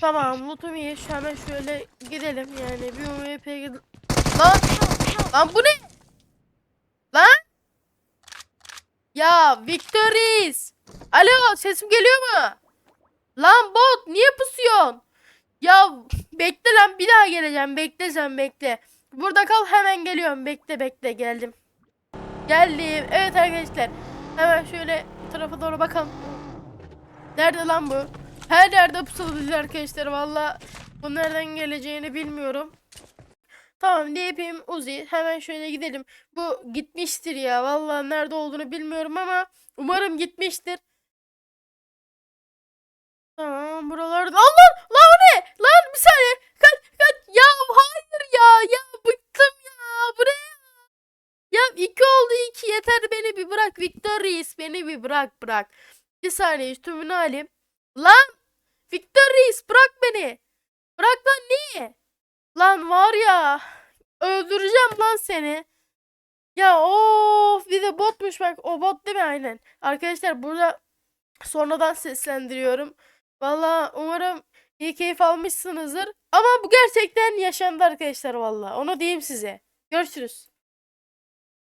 Tamam. Şu hemen şöyle gidelim yani bir UMP'ye gidelim. Lan! Lan bu ne? Lan! Ya Victoris! Alo sesim geliyor mu? Lan bot niye pusuyorsun? Ya bekle lan bir daha geleceğim. Bekle sen bekle. Burada kal hemen geliyorum. Bekle bekle geldim. Geldim. Evet arkadaşlar. Hemen şöyle tarafa doğru bakalım. Nerede lan bu? Her yerde pusuladı arkadaşlar. Valla bu nereden geleceğini bilmiyorum. Tamam ne yapayım Uzi hemen şöyle gidelim. Bu gitmiştir ya. Valla nerede olduğunu bilmiyorum ama umarım gitmiştir. Tamam buralarda. Allah! Lan ne? Lan bir saniye. Kaç kaç. Ya hayır ya. Ya bıktım ya. Bu ne ya? İki oldu iki. Yeter beni bir bırak. Victor Reis beni bir bırak bırak. Bir saniye tümünü alayım. Lan! Victor Reis bırak beni. Bırak lan niye? Lan var ya. Öldüreceğim lan seni. Ya of bir de botmuş bak. O bot değil mi aynen. Arkadaşlar burada sonradan seslendiriyorum. Valla umarım iyi keyif almışsınızdır. Ama bu gerçekten yaşandı arkadaşlar valla. Onu diyeyim size. Görüşürüz.